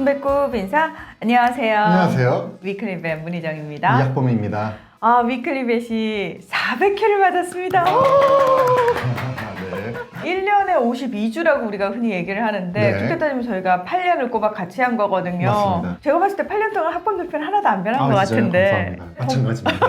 순배꼽 인사 안녕하세요. 안녕하세요. 위클리벳 문희정입니다. 이학범입니다. 아 위클리벳이 400회를 받았습니다. 아, 네. 1년에 52주라고 우리가 흔히 얘기를 하는데 네. 그렇게 따지면 저희가 8년을 꼬박 같이 한 거거든요. 맞습니다. 제가 봤을 때 8년 동안 학번 발표는 하나도 안 변한 것 아, 진짜요? 같은데 감사합니다. 마찬가지입니다.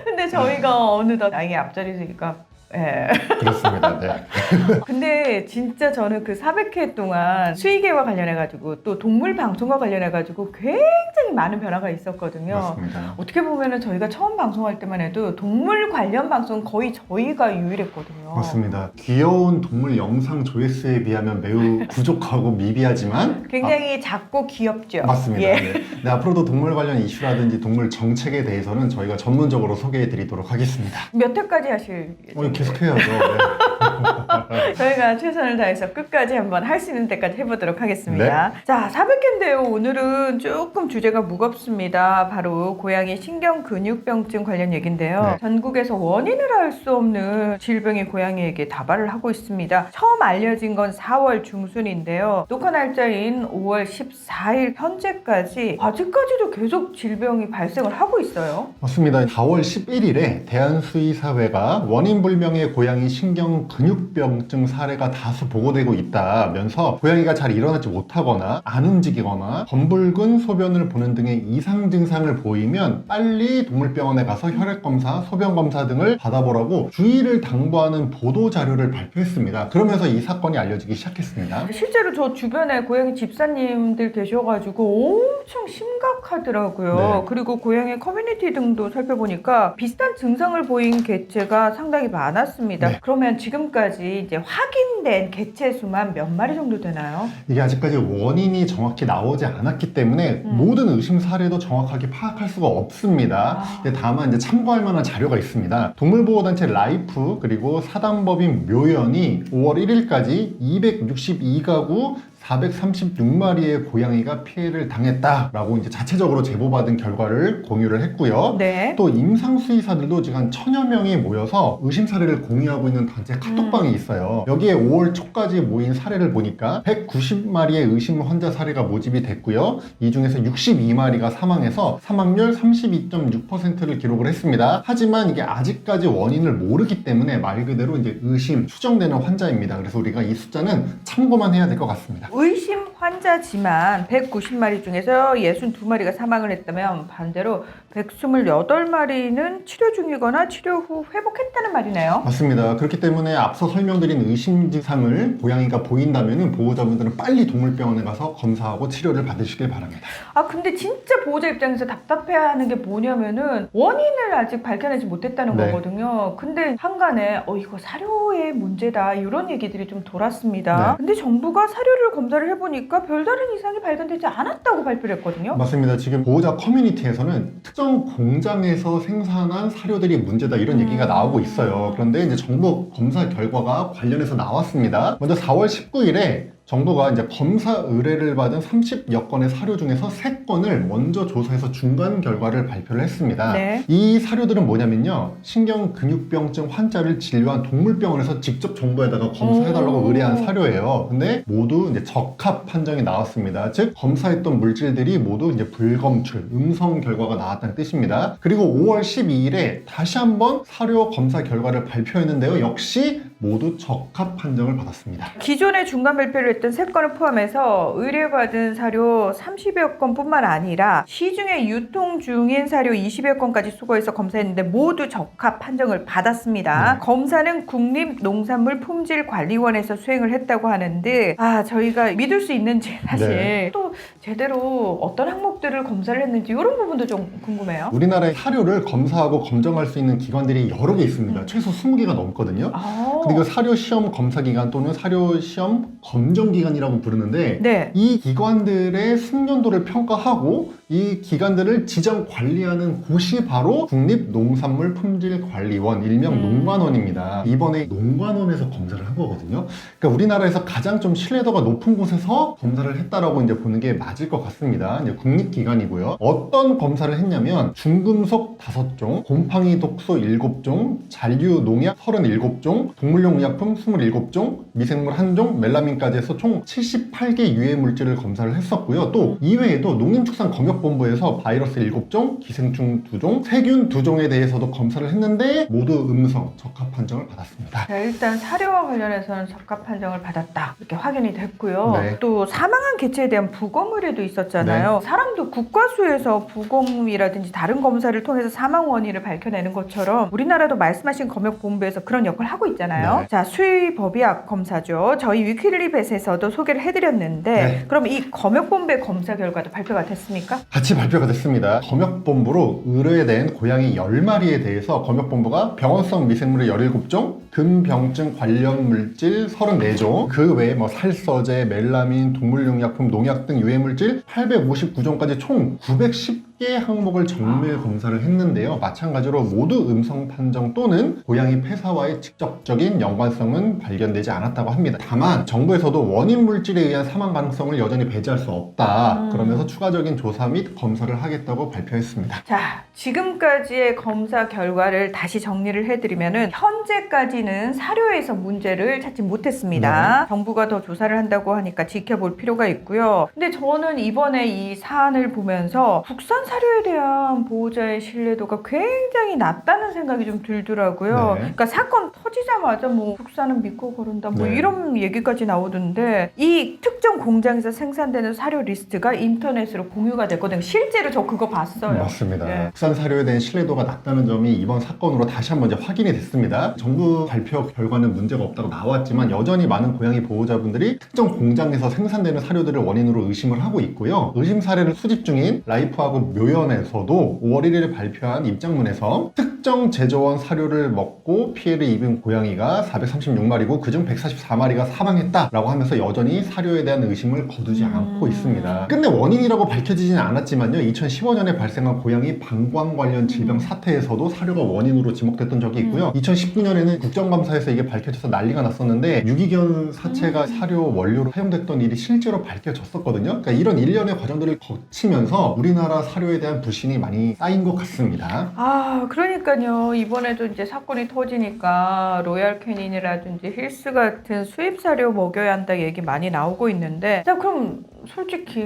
근데 저희가 어느덧 나이 앞자리니까 예. 그렇습니다. 네. 근데 진짜 저는 그 400회 동안 수의계와 관련해가지고 또 동물 방송과 관련해가지고 굉장히 많은 변화가 있었거든요. 맞습니다. 어떻게 보면은 저희가 처음 방송할 때만 해도 동물 관련 방송 거의 저희가 유일했거든요. 맞습니다. 귀여운 동물 영상 조회수에 비하면 매우 부족하고 미비하지만 굉장히 작고 귀엽죠. 아, 맞습니다. 예. 네. 네, 앞으로도 동물 관련 이슈라든지 동물 정책에 대해서는 저희가 전문적으로 소개해 드리도록 하겠습니다. 몇 회까지 하실? 어, 계속 해야죠. 네. 저희가 최선을 다해서 끝까지 한번 할 수 있는 때까지 해보도록 하겠습니다. 자, 400회인데요. 오늘은 조금 주제가 무겁습니다. 바로 고양이 신경근육병증 관련 얘기인데요. 네. 전국에서 원인을 알 수 없는 질병이 고양이에게 다발을 하고 있습니다. 처음 알려진 건 4월 중순인데요. 녹화 날짜인 5월 14일 현재까지 아직까지도 계속 질병이 발생을 하고 있어요. 맞습니다. 4월 11일에 대한수의사회가 원인 불명 의 고양이 신경 근육병증 사례가 다수 보고되고 있다면서 고양이가 잘 일어나지 못하거나 안 움직이거나 검붉은 소변을 보는 등의 이상 증상을 보이면 빨리 동물병원에 가서 혈액 검사, 소변 검사 등을 받아보라고 주의를 당부하는 보도 자료를 발표했습니다. 그러면서 이 사건이 알려지기 시작했습니다. 실제로 저 주변에 고양이 집사님들 계셔가지고 엄청 심각하더라고요. 네. 그리고 고양이 커뮤니티 등도 살펴보니까 비슷한 증상을 보인 개체가 상당히 많 았습니다. 네. 그러면 지금까지 이제 확인된 개체 수만 몇 마리 정도 되나요? 이게 아직까지 원인이 정확히 나오지 않았기 때문에 음. 모든 의심 사례도 정확하게 파악할 수가 없습니다. 아. 근데 다만 이제 참고할 만한 자료가 있습니다. 동물보호단체 라이프 그리고 사단법인 묘연이 5월 1일까지 262가구 436마리의 고양이가 피해를 당했다라고 이제 자체적으로 제보받은 결과를 공유를 했고요. 네. 또 임상 수의사들도 지금 한 천여 명이 모여서 의심 사례를 공유하고 있는 단체 카톡방이 음. 있어요. 여기에 5월 초까지 모인 사례를 보니까 190마리의 의심 환자 사례가 모집이 됐고요. 이 중에서 62마리가 사망해서 사망률 32.6%를 기록을 했습니다. 하지만 이게 아직까지 원인을 모르기 때문에 말 그대로 이제 의심 추정되는 환자입니다. 그래서 우리가 이 숫자는 참고만 해야 될 것 같습니다. 의심 환자지만 190마리 중에서 62마리가 사망을 했다면 반대로 128마리는 치료 중이거나 치료 후 회복했다는 말이네요. 맞습니다. 그렇기 때문에 앞서 설명드린 의심 증상을 고양이가 보인다면 보호자분들은 빨리 동물병원에 가서 검사하고 치료를 받으시길 바랍니다. 아 근데 진짜 보호자 입장에서 답답해하는 게 뭐냐면은 원인을 아직 밝혀내지 못했다는 네. 거거든요. 근데 한간에 어 이거 사료의 문제다 이런 얘기들이 좀 돌았습니다. 네. 근데 정부가 사료를 검 사를 해보니까 별다른 이상이 발견되지 않았다고 발표를 했거든요. 맞습니다. 지금 보호자 커뮤니티에서는 특정 공장에서 생산한 사료들이 문제다 이런 음. 얘기가 나오고 있어요. 그런데 이제 정부 검사 결과가 관련해서 나왔습니다. 먼저 4월 19일에 정부가 이제 검사 의뢰를 받은 30여 건의 사료 중에서 3건을 먼저 조사해서 중간 결과를 발표를 했습니다. 네. 이 사료들은 뭐냐면요. 신경근육병증 환자를 진료한 동물병원에서 직접 정부에다가 검사해달라고 오. 의뢰한 사료예요. 근데 모두 이제 적합 판정이 나왔습니다. 즉, 검사했던 물질들이 모두 이제 불검출, 음성 결과가 나왔다는 뜻입니다. 그리고 5월 12일에 다시 한번 사료 검사 결과를 발표했는데요. 역시 모두 적합 판정을 받았습니다. 기존에 중간 발표를 했던 세 건을 포함해서 의뢰받은 사료 30여 건뿐만 아니라 시중에 유통 중인 사료 20여 건까지 수거해서 검사했는데 모두 적합 판정을 받았습니다. 네. 검사는 국립농산물품질관리원에서 수행을 했다고 하는데 아 저희가 믿을 수 있는지 사실 네. 또 제대로 어떤 항목들을 검사를 했는지 이런 부분도 좀 궁금해요. 우리나라의 사료를 검사하고 검정할 수 있는 기관들이 여러 개 있습니다. 음. 최소 20개가 넘거든요. 아, 그리고 사료 시험 검사 기관 또는 사료 시험 검정 기관이라고 부르는데 네. 이 기관들의 숙련도를 평가하고 이 기관들을 지정 관리하는 곳이 바로 국립농산물품질관리원 일명 음. 농관원입니다. 이번에 농관원에서 검사를 한 거거든요. 그러니까 우리나라에서 가장 좀 신뢰도가 높은 곳에서 검사를 했다라고 이제 보는 게 맞을 것 같습니다. 이제 국립기관이고요. 어떤 검사를 했냐면 중금속 5종, 곰팡이 독소 7종, 잔류 농약 37종, 동 물용 의약품 27종, 미생물 1종, 멜라민까지 해서 총 78개 유해 물질을 검사를 했었고요. 또 이외에도 농림축산검역본부에서 바이러스 7종, 기생충 2종, 세균 2종에 대해서도 검사를 했는데 모두 음성 적합 판정을 받았습니다. 자, 일단 사료와 관련해서는 적합 판정을 받았다 이렇게 확인이 됐고요. 네. 또 사망한 개체에 대한 부검 의뢰도 있었잖아요. 사람도 국과수에서 부검이라든지 다른 검사를 통해서 사망 원인을 밝혀내는 것처럼 우리나라도 말씀하신 검역본부에서 그런 역할을 하고 있잖아요. 네. 자, 수의법의학 검사죠. 저희 위클리벳에서도 소개를 해드렸는데 네. 그럼 이 검역본부의 검사 결과도 발표가 됐습니까? 같이 발표가 됐습니다. 검역본부로 의뢰된 고양이 10마리에 대해서 검역본부가 병원성 미생물의 17종, 금병증 관련 물질 34종, 그 외에 뭐 살서제, 멜라민, 동물용약품, 농약 등 유해물질 859종까지 총 910개 항목을 정밀 검사를 했는데요. 마찬가지로 모두 음성 판정 또는 고양이 폐사와의 직접적인 연관성은 발견되지 않았다고 합니다. 다만 정부에서도 원인 물질에 의한 사망 가능성을 여전히 배제할 수 없다. 음. 그러면서 추가적인 조사 및 검사를 하겠다고 발표했습니다. 자, 지금까지의 검사 결과를 다시 정리를 해드리면은 현재까지는 사료에서 문제를 찾지 못했습니다. 정부가 더 조사를 한다고 하니까 지켜볼 필요가 있고요. 근데 저는 이번에 이 사안을 보면서 국산 사료에 대한 보호자의 신뢰도가 굉장히 낮다는 생각이 좀 들더라고요. 네. 그러니까 사건 터지자마자 뭐 국산은 믿고 거른다 뭐 네. 이런 얘기까지 나오던데 이 특정 공장에서 생산되는 사료 리스트가 인터넷으로 공유가 됐거든요. 실제로 저 그거 봤어요. 맞습니다. 네. 국산 사료에 대한 신뢰도가 낮다는 점이 이번 사건으로 다시 한번 이제 확인이 됐습니다. 정부 발표 결과는 문제가 없다고 나왔지만 여전히 많은 고양이 보호자분들이 특정 공장에서 생산되는 사료들을 원인으로 의심을 하고 있고요. 의심 사례를 수집 중인 라이프하고 묘연에서도 5월 1일에 발표한 입장문에서 특정 제조원 사료를 먹고 피해를 입은 고양이가 436마리고 그중 144마리가 사망했다라고 하면서 여전히 사료에 대한 의심을 거두지 음. 않고 있습니다. 끝내 원인이라고 밝혀지지는 않았지만요. 2015년에 발생한 고양이 방광 관련 질병 사태에서도 사료가 원인으로 지목됐던 적이 있고요. 2019년에는 국정감사에서 이게 밝혀져서 난리가 났었는데 유기견 사체가 사료 원료로 사용됐던 일이 실제로 밝혀졌었거든요. 그러니까 이런 일련의 과정들을 거치면서 우리나라 사료 에 대한 불신이 많이 쌓인 것 같습니다. 아, 그러니까요. 이번에도 이제 사건이 터지니까 로얄 캐닌이라든지 힐스 같은 수입 사료 먹여야 한다 얘기 많이 나오고 있는데, 자, 그럼 솔직히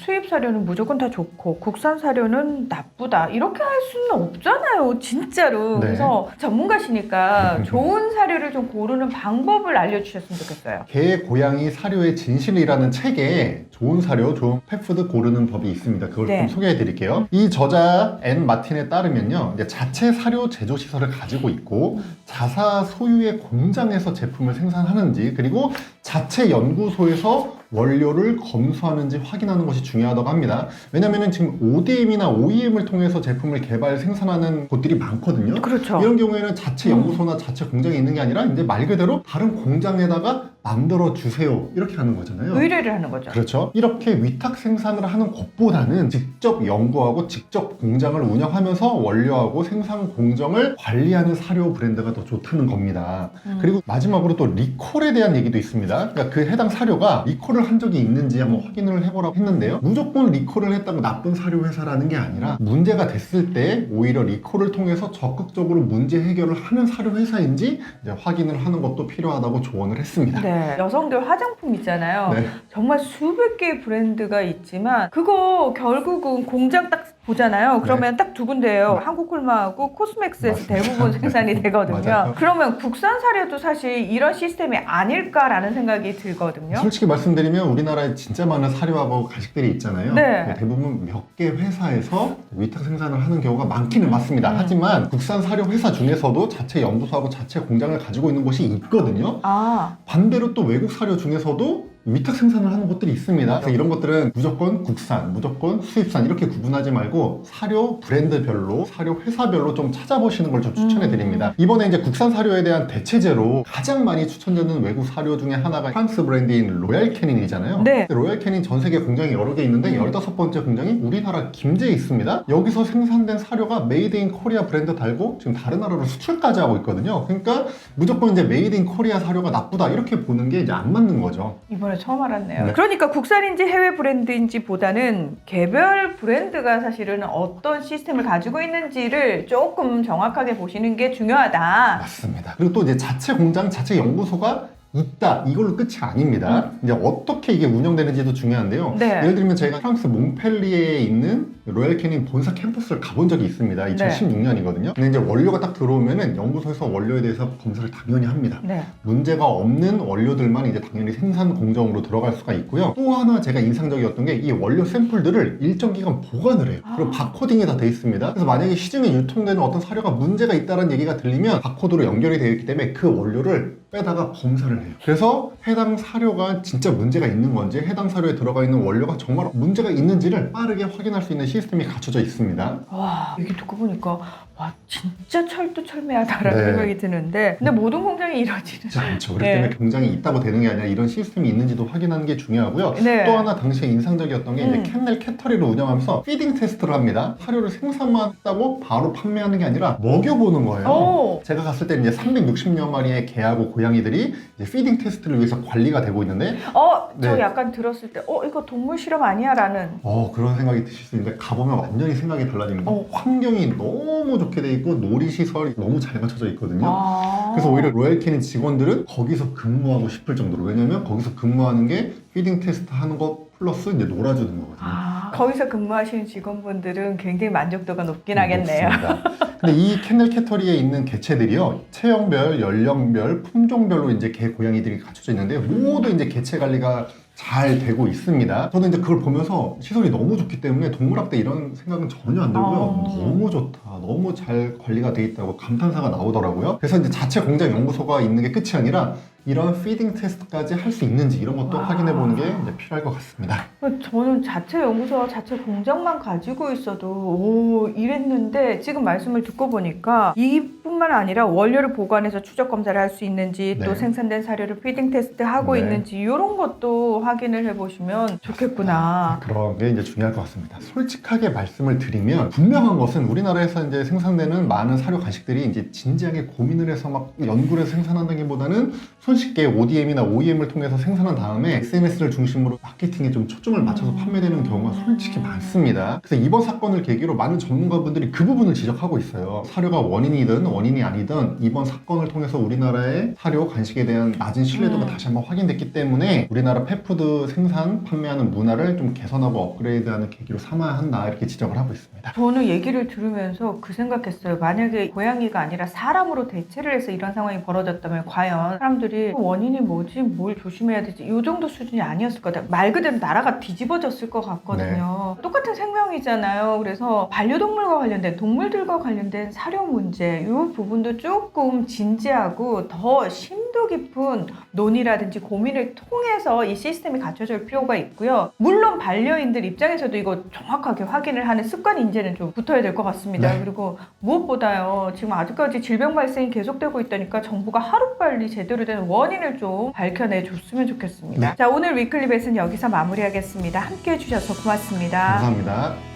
수입 사료는 무조건 다 좋고 국산 사료는 나쁘다 이렇게 할 수는 없잖아요, 진짜로. 네. 그래서 전문가시니까 좋은 사료를 좀 고르는 방법을 알려주셨으면 좋겠어요. 개, 고양이 사료의 진실이라는 책에 좋은 사료, 좋은 펫푸드 고르는 법이 있습니다. 그걸 네. 좀 소개해 드릴게요. 이 저자 앤 마틴에 따르면요. 이제 자체 사료 제조 시설을 가지고 있고 자사 소유의 공장에서 제품을 생산하는지 그리고 자체 연구소에서 원료를 검수하는지 확인하는 것이 중요하다고 합니다. 왜냐면은 지금 ODM이나 OEM을 통해서 제품을 개발 생산하는 곳들이 많거든요. 그렇죠. 이런 경우에는 자체 연구소나 자체 공장이 있는 게 아니라 이제 말 그대로 다른 공장에다가 만들어 주세요 이렇게 하는 거잖아요. 의뢰를 하는 거죠. 그렇죠. 이렇게 위탁 생산을 하는 것보다는 직접 연구하고 직접 공장을 운영하면서 원료하고 생산 공정을 관리하는 사료 브랜드가 더 좋다는 겁니다. 음. 그리고 마지막으로 또 리콜에 대한 얘기도 있습니다. 그러니까 그 해당 사료가 리콜 을 한 적이 있는지 한번 확인을 해보라고 했는데요. 무조건 리콜을 했다고 나쁜 사료 회사라는 게 아니라 문제가 됐을 때 오히려 리콜을 통해서 적극적으로 문제 해결을 하는 사료 회사인지 이제 확인을 하는 것도 필요하다고 조언을 했습니다. 네. 여성들 화장품 있잖아요. 네. 정말 수백 개의 브랜드가 있지만 그거 결국은 공장 딱 보잖아요. 그러면 딱 두 군데예요. 한국콜마하고 코스맥스에서 네. 대부분 생산이 되거든요. 맞아요. 그러면 국산 사료도 사실 이런 시스템이 아닐까라는 생각이 들거든요. 솔직히 말씀드리면 우리나라에 진짜 많은 사료하고 가식들이 있잖아요. 네. 대부분 몇 개 회사에서 위탁 생산을 하는 경우가 많기는 맞습니다. 음. 하지만 국산 사료 회사 중에서도 자체 연구소하고 자체 공장을 가지고 있는 곳이 있거든요. 아, 반대로 또 외국 사료 중에서도 위탁 생산을 하는 곳들이 있습니다. 그래서 이런 것들은 무조건 국산, 무조건 수입산 이렇게 구분하지 말고 사료 브랜드별로, 사료 회사별로 좀 찾아보시는 걸 좀 추천해 드립니다. 이번에 이제 국산 사료에 대한 대체제로 가장 많이 추천되는 외국 사료 중에 하나가 프랑스 브랜드인 로얄 캐닌이잖아요. 네. 로얄 캐닌 전 세계 공장이 여러 개 있는데 15번째 공장이 우리나라 김제에 있습니다. 여기서 생산된 사료가 메이드 인 코리아 브랜드 달고 지금 다른 나라로 수출까지 하고 있거든요. 그러니까 무조건 이제 메이드 인 코리아 사료가 나쁘다 이렇게 보는 게 이제 안 맞는 거죠. 이번에 처음 알았네요. 네. 그러니까 국산인지 해외 브랜드인지 보다는 개별 브랜드가 사실은 어떤 시스템을 가지고 있는지를 조금 정확하게 보시는 게 중요하다. 맞습니다. 그리고 또 이제 자체 공장, 자체 연구소가 있다. 이걸로 끝이 아닙니다. 이제 어떻게 이게 운영되는지도 중요한데요. 음. 네. 예를 들면 제가 프랑스 몽펠리에에 있는 로얄 캐닌 본사 캠퍼스를 가본 적이 있습니다. 네. 2016년이거든요. 근데 이제 원료가 딱 들어오면은 연구소에서 원료에 대해서 검사를 당연히 합니다. 네. 문제가 없는 원료들만 이제 당연히 생산 공정으로 들어갈 수가 있고요. 또 하나 제가 인상적이었던 게 이 원료 샘플들을 일정 기간 보관을 해요. 그리고 바코딩이 다 돼 있습니다. 그래서 만약에 시중에 유통되는 어떤 사료가 문제가 있다는 얘기가 들리면 바코드로 연결이 되어 있기 때문에 그 원료를 빼다가 검사를 해요. 그래서 해당 사료가 진짜 문제가 있는 건지 해당 사료에 들어가 있는 원료가 정말 문제가 있는지를 빠르게 확인할 수 있는 시스템이 갖춰져 있습니다. 와, 얘기 듣고 보니까 와, 진짜 철두철미하다라는 네. 생각이 드는데 근데 모든 공장이 이러지는 자, 그렇죠. 그렇기 네. 때문에 공장이 있다고 되는 게 아니라 이런 시스템이 있는지도 확인하는 게 중요하고요. 네. 또 하나 당시에 인상적이었던 게 음. 이제 캔넬 캐터리를 운영하면서 피딩 테스트를 합니다. 사료를 생산만 했다고 바로 판매하는 게 아니라 먹여보는 거예요. 오. 제가 갔을 때는 이제 360여 마리의 개하고 고양이들이 이제 피딩 테스트를 위해서 관리가 되고 있는데 어, 저 네. 약간 들었을 때, 어, 이거 동물 실험 아니야라는. 어 그런 생각이 드실 수 있는데 가보면 완전히 생각이 달라집니다. 어. 환경이 너무 좋게 돼 있고 놀이시설이 너무 잘 갖춰져 있거든요. 아. 그래서 오히려 로얄 캐닌 직원들은 거기서 근무하고 싶을 정도로 왜냐면 거기서 근무하는 게 피딩 테스트 하는 것 플러스 이제 놀아주는 거거든요. 아, 거기서 근무하시는 직원분들은 굉장히 만족도가 높긴 하겠네요. 높습니다. 근데 이 캔넬 캐터리에 있는 개체들이요 체형별, 연령별, 품종별로 이제 개 고양이들이 갖춰져 있는데요 모두 이제 개체 관리가 잘 되고 있습니다. 저는 이제 그걸 보면서 시설이 너무 좋기 때문에 동물학대 이런 생각은 전혀 안 들고요. 어. 너무 좋다. 너무 잘 관리가 돼 있다고 감탄사가 나오더라고요. 그래서 이제 자체 공장 연구소가 있는 게 끝이 아니라 이런 피딩 테스트까지 할 수 있는지 이런 것도 와. 확인해 보는 게 이제 필요할 것 같습니다. 저는 자체 연구소와 자체 공장만 가지고 있어도 오 이랬는데 지금 말씀을 듣고 보니까 이뿐만 아니라 원료를 보관해서 추적 검사를 할 수 있는지 또 네. 생산된 사료를 피딩 테스트 하고 네. 있는지 이런 것도 확인을 해보시면 좋겠구나. 그런 게 이제 중요할 것 같습니다. 솔직하게 말씀을 드리면 분명한 것은 우리나라에서 이제 생산되는 많은 사료 간식들이 이제 진지하게 고민을 해서 막 연구를 해서 생산한다기보다는 손 쉽게 ODM이나 OEM을 통해서 생산한 다음에 SNS를 중심으로 마케팅에 좀 초점을 맞춰서 판매되는 경우가 솔직히 많습니다. 그래서 이번 사건을 계기로 많은 전문가분들이 그 부분을 지적하고 있어요. 사료가 원인이든 원인이 아니든 이번 사건을 통해서 우리나라의 사료 간식에 대한 낮은 신뢰도가 음. 다시 한번 확인됐기 때문에 우리나라 펫푸드 생산 판매하는 문화를 좀 개선하고 업그레이드하는 계기로 삼아야 한다 이렇게 지적을 하고 있습니다. 저는 얘기를 들으면서 그 생각했어요. 만약에 고양이가 아니라 사람으로 대체를 해서 이런 상황이 벌어졌다면 과연 사람들이 그 원인이 뭐지? 뭘 조심해야 되지? 이 정도 수준이 아니었을 것 같아요. 말 그대로 나라가 뒤집어졌을 것 같거든요. 똑같은 생명이잖아요. 그래서 반려동물과 관련된 동물들과 관련된 사료 문제 이 부분도 조금 진지하고 더 심 도 깊은 논의라든지 고민을 통해서 이 시스템이 갖춰질 필요가 있고요. 물론 반려인들 입장에서도 이거 정확하게 확인을 하는 습관이 이제는 좀 붙어야 될 것 같습니다. 네. 그리고 무엇보다요. 지금 아직까지 질병 발생이 계속되고 있다니까 정부가 하루빨리 제대로 된 원인을 좀 밝혀내 줬으면 좋겠습니다. 네. 자, 오늘 위클리 벳은 여기서 마무리하겠습니다. 함께 해주셔서 고맙습니다. 감사합니다.